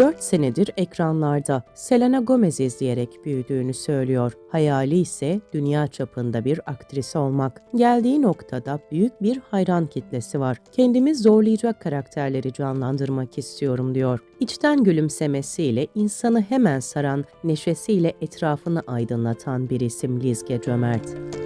4 senedir ekranlarda Selena Gomez izleyerek büyüdüğünü söylüyor. Hayali ise dünya çapında bir aktris olmak. Geldiği noktada büyük bir hayran kitlesi var. Kendimi zorlayacak karakterleri canlandırmak istiyorum diyor. İçten gülümsemesiyle insanı hemen saran, neşesiyle etrafını aydınlatan bir isim Lizge Cömert.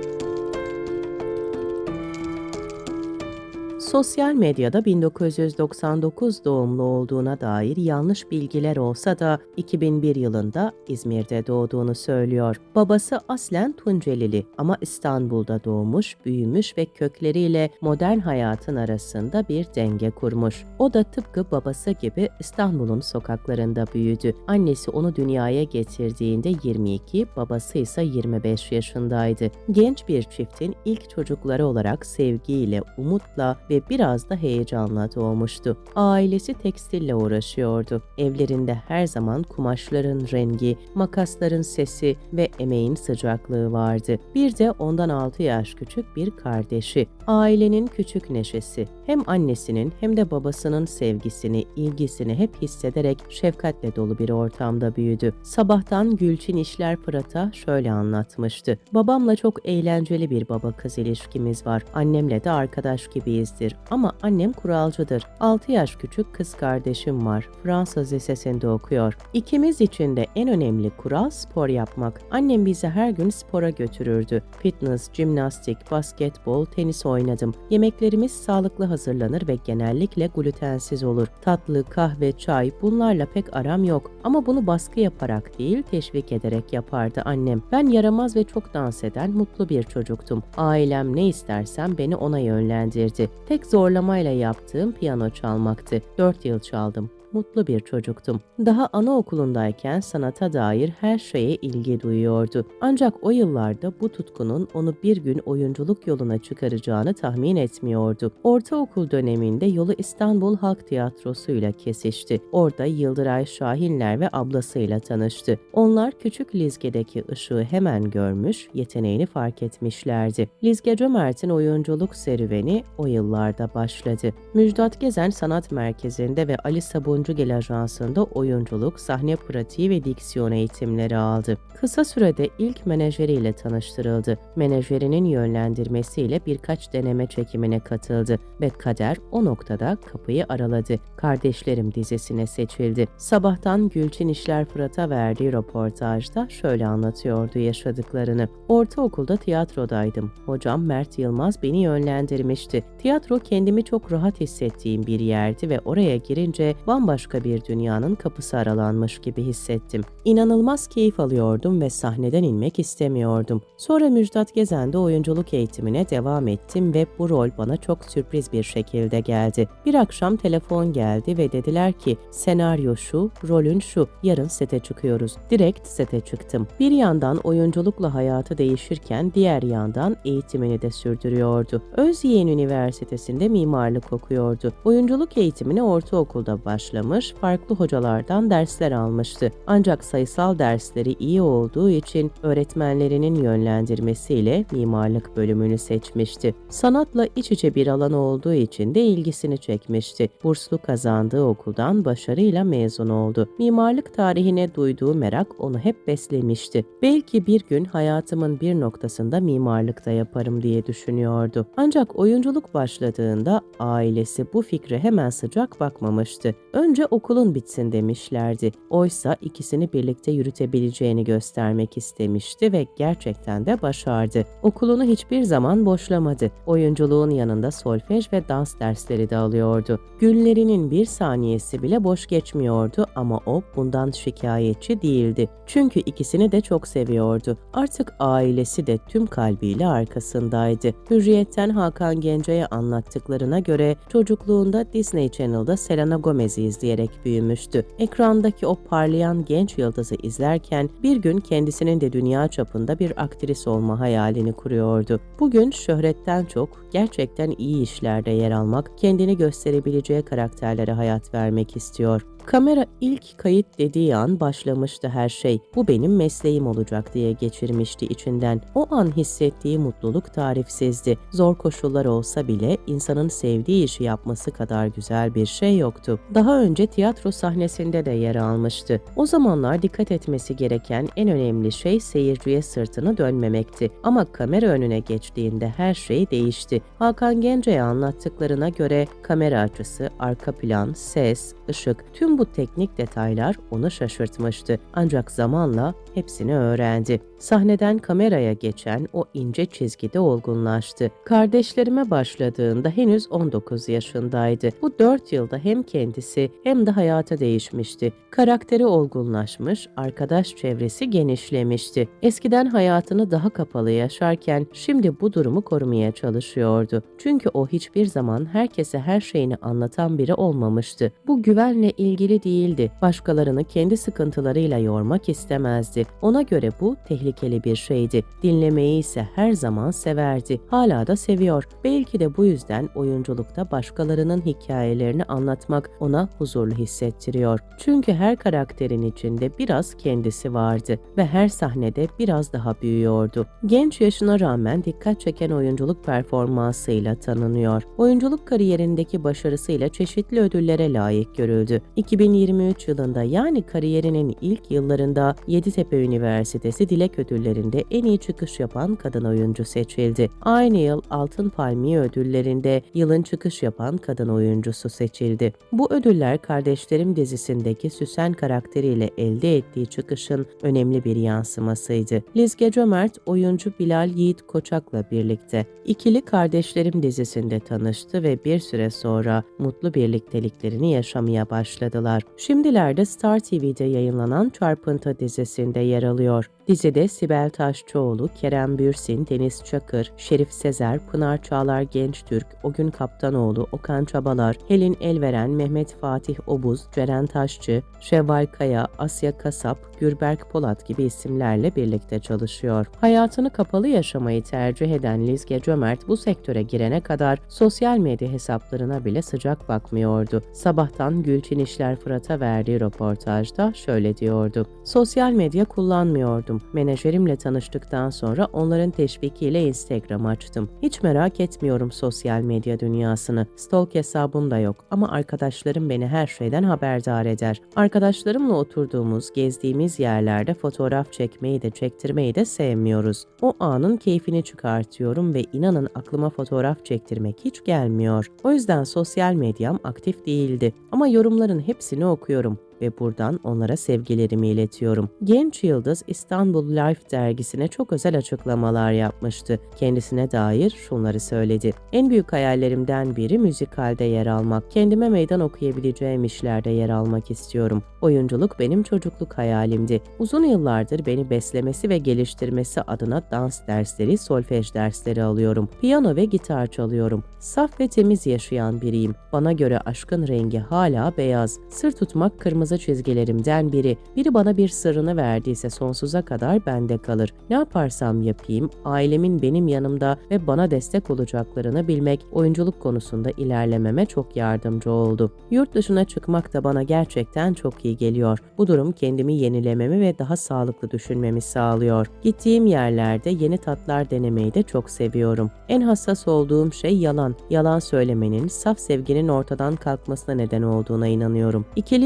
Sosyal medyada 1999 doğumlu olduğuna dair yanlış bilgiler olsa da 2001 yılında İzmir'de doğduğunu söylüyor. Babası aslen Tuncelili ama İstanbul'da doğmuş, büyümüş ve kökleriyle modern hayatın arasında bir denge kurmuş. O da tıpkı babası gibi İstanbul'un sokaklarında büyüdü. Annesi onu dünyaya getirdiğinde 22, babası ise 25 yaşındaydı. Genç bir çiftin ilk çocukları olarak sevgiyle, umutla ve biraz da heyecanla doğmuştu. Ailesi tekstille uğraşıyordu. Evlerinde her zaman kumaşların rengi, makasların sesi ve emeğin sıcaklığı vardı. Bir de ondan 6 yaş küçük bir kardeşi. Ailenin küçük neşesi. Hem annesinin hem de babasının sevgisini, ilgisini hep hissederek şefkatle dolu bir ortamda büyüdü. Sabahtan Gülçin İşler Fırat'a şöyle anlatmıştı. Babamla çok eğlenceli bir baba kız ilişkimiz var. Annemle de arkadaş gibiyizdir ama annem kuralcıdır. 6 yaş küçük kız kardeşim var. Fransız lisesinde okuyor. İkimiz için de en önemli kural spor yapmak. Annem bizi her gün spora götürürdü. Fitness, jimnastik, basketbol, tenis oynadım. Yemeklerimiz sağlıklı hazırlanır ve genellikle glutensiz olur. Tatlı, kahve, çay bunlarla pek aram yok. Ama bunu baskı yaparak değil teşvik ederek yapardı annem. Ben yaramaz ve çok dans eden mutlu bir çocuktum. Ailem ne istersem beni ona yönlendirdi. Tek zorlamayla yaptığım piyano çalmaktı. 4 yıl çaldım mutlu bir çocuktum. Daha anaokulundayken sanata dair her şeye ilgi duyuyordu. Ancak o yıllarda bu tutkunun onu bir gün oyunculuk yoluna çıkaracağını tahmin etmiyordu. Ortaokul döneminde yolu İstanbul Halk Tiyatrosu ile kesişti. Orada Yıldıray Şahinler ve ablasıyla tanıştı. Onlar küçük Lizge'deki ışığı hemen görmüş, yeteneğini fark etmişlerdi. Lizge Cömert'in oyunculuk serüveni o yıllarda başladı. Müjdat Gezen Sanat Merkezi'nde ve Ali Sabun Oyuncugel Ajansı'nda oyunculuk, sahne pratiği ve diksiyon eğitimleri aldı. Kısa sürede ilk menajeriyle tanıştırıldı. Menajerinin yönlendirmesiyle birkaç deneme çekimine katıldı ve kader o noktada kapıyı araladı. Kardeşlerim dizisine seçildi. Sabahtan Gülçin İşler Fırat'a verdiği röportajda şöyle anlatıyordu yaşadıklarını. Ortaokulda tiyatrodaydım. Hocam Mert Yılmaz beni yönlendirmişti. Tiyatro kendimi çok rahat hissettiğim bir yerdi ve oraya girince bambaşka bambaşka bir dünyanın kapısı aralanmış gibi hissettim. İnanılmaz keyif alıyordum ve sahneden inmek istemiyordum. Sonra Müjdat Gezen'de oyunculuk eğitimine devam ettim ve bu rol bana çok sürpriz bir şekilde geldi. Bir akşam telefon geldi ve dediler ki senaryo şu, rolün şu, yarın sete çıkıyoruz. Direkt sete çıktım. Bir yandan oyunculukla hayatı değişirken diğer yandan eğitimini de sürdürüyordu. Özyeğin Üniversitesi'nde mimarlık okuyordu. Oyunculuk eğitimine ortaokulda başlamış başlamış, farklı hocalardan dersler almıştı. Ancak sayısal dersleri iyi olduğu için öğretmenlerinin yönlendirmesiyle mimarlık bölümünü seçmişti. Sanatla iç içe bir alan olduğu için de ilgisini çekmişti. Burslu kazandığı okuldan başarıyla mezun oldu. Mimarlık tarihine duyduğu merak onu hep beslemişti. Belki bir gün hayatımın bir noktasında mimarlıkta yaparım diye düşünüyordu. Ancak oyunculuk başladığında ailesi bu fikre hemen sıcak bakmamıştı. Önce Önce okulun bitsin demişlerdi. Oysa ikisini birlikte yürütebileceğini göstermek istemişti ve gerçekten de başardı. Okulunu hiçbir zaman boşlamadı. Oyunculuğun yanında solfej ve dans dersleri de alıyordu. Günlerinin bir saniyesi bile boş geçmiyordu ama o bundan şikayetçi değildi. Çünkü ikisini de çok seviyordu. Artık ailesi de tüm kalbiyle arkasındaydı. Hürriyetten Hakan Gence'ye anlattıklarına göre çocukluğunda Disney Channel'da Selena Gomez'i izleyerek büyümüştü. Ekrandaki o parlayan genç yıldızı izlerken bir gün kendisinin de dünya çapında bir aktris olma hayalini kuruyordu. Bugün şöhretten çok gerçekten iyi işlerde yer almak, kendini gösterebileceği karakterlere hayat vermek istiyor. Kamera ilk kayıt dediği an başlamıştı her şey. Bu benim mesleğim olacak diye geçirmişti içinden. O an hissettiği mutluluk tarifsizdi. Zor koşullar olsa bile insanın sevdiği işi yapması kadar güzel bir şey yoktu. Daha önce tiyatro sahnesinde de yer almıştı. O zamanlar dikkat etmesi gereken en önemli şey seyirciye sırtını dönmemekti. Ama kamera önüne geçtiğinde her şey değişti. Hakan Gence'ye anlattıklarına göre kamera açısı, arka plan, ses, ışık, tüm bu teknik detaylar onu şaşırtmıştı. Ancak zamanla hepsini öğrendi. Sahneden kameraya geçen o ince çizgide olgunlaştı. Kardeşlerime başladığında henüz 19 yaşındaydı. Bu 4 yılda hem kendisi hem de hayata değişmişti. Karakteri olgunlaşmış, arkadaş çevresi genişlemişti. Eskiden hayatını daha kapalı yaşarken şimdi bu durumu korumaya çalışıyordu. Çünkü o hiçbir zaman herkese her şeyini anlatan biri olmamıştı. Bu güvenle ilgili değildi. Başkalarını kendi sıkıntılarıyla yormak istemezdi. Ona göre bu tehlikeli bir şeydi. Dinlemeyi ise her zaman severdi. Hala da seviyor. Belki de bu yüzden oyunculukta başkalarının hikayelerini anlatmak ona huzurlu hissettiriyor. Çünkü her karakterin içinde biraz kendisi vardı ve her sahnede biraz daha büyüyordu. Genç yaşına rağmen dikkat çeken oyunculuk performansıyla tanınıyor. Oyunculuk kariyerindeki başarısıyla çeşitli ödüllere layık görüldü. 2023 yılında yani kariyerinin ilk yıllarında Yeditepe Üniversitesi Dilek Ödülleri'nde en iyi çıkış yapan kadın oyuncu seçildi. Aynı yıl Altın Palmiye Ödülleri'nde yılın çıkış yapan kadın oyuncusu seçildi. Bu ödüller Kardeşlerim dizisindeki Süsen karakteriyle elde ettiği çıkışın önemli bir yansımasıydı. Lizge Cömert oyuncu Bilal Yiğit Koçak'la birlikte ikili Kardeşlerim dizisinde tanıştı ve bir süre sonra mutlu birlikteliklerini yaşamaya başladılar. Şimdilerde Star TV'de yayınlanan Çarpıntı dizisinde yer alıyor. Dizide Sibel Taşçıoğlu, Kerem Bürsin, Deniz Çakır, Şerif Sezer, Pınar Çağlar Gençtürk, Ogün Kaptanoğlu, Okan Çabalar, Helin Elveren, Mehmet Fatih Obuz, Ceren Taşçı, Şevval Kaya, Asya Kasap, Gürberk Polat gibi isimlerle birlikte çalışıyor. Hayatını kapalı yaşamayı tercih eden Lizge Cömert bu sektöre girene kadar sosyal medya hesaplarına bile sıcak bakmıyordu. Sabahtan Gülçin İşler Fırat'a verdiği röportajda şöyle diyordu. Sosyal medya kullanmıyordum. Menajerimle tanıştıktan sonra onların teşvikiyle Instagram açtım. Hiç merak etmiyorum sosyal medya dünyasını. Stalk hesabım da yok ama arkadaşlarım beni her şeyden haberdar eder. Arkadaşlarımla oturduğumuz, gezdiğimiz yerlerde fotoğraf çekmeyi de çektirmeyi de sevmiyoruz. O anın keyfini çıkartıyorum ve inanın aklıma fotoğraf çektirmek hiç gelmiyor. O yüzden sosyal medyam aktif değildi ama yorumların hepsini okuyorum ve buradan onlara sevgilerimi iletiyorum. Genç Yıldız İstanbul Life dergisine çok özel açıklamalar yapmıştı. Kendisine dair şunları söyledi. En büyük hayallerimden biri müzikalde yer almak. Kendime meydan okuyabileceğim işlerde yer almak istiyorum. Oyunculuk benim çocukluk hayalimdi. Uzun yıllardır beni beslemesi ve geliştirmesi adına dans dersleri, solfej dersleri alıyorum. Piyano ve gitar çalıyorum. Saf ve temiz yaşayan biriyim. Bana göre aşkın rengi hala beyaz. Sır tutmak kırmızı çizgilerimden biri. Biri bana bir sırrını verdiyse sonsuza kadar bende kalır. Ne yaparsam yapayım, ailemin benim yanımda ve bana destek olacaklarını bilmek oyunculuk konusunda ilerlememe çok yardımcı oldu. Yurt dışına çıkmak da bana gerçekten çok iyi geliyor. Bu durum kendimi yenilememi ve daha sağlıklı düşünmemi sağlıyor. Gittiğim yerlerde yeni tatlar denemeyi de çok seviyorum. En hassas olduğum şey yalan. Yalan söylemenin, saf sevginin ortadan kalkmasına neden olduğuna inanıyorum. İkili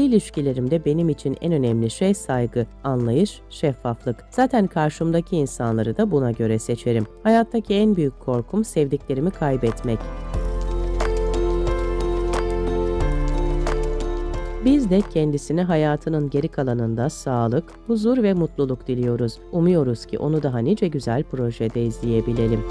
ilişkilerimde benim için en önemli şey saygı, anlayış, şeffaflık. Zaten karşımdaki insanları da buna göre seçerim. Hayattaki en büyük korkum sevdiklerimi kaybetmek. Biz de kendisine hayatının geri kalanında sağlık, huzur ve mutluluk diliyoruz. Umuyoruz ki onu daha nice güzel projede izleyebilelim.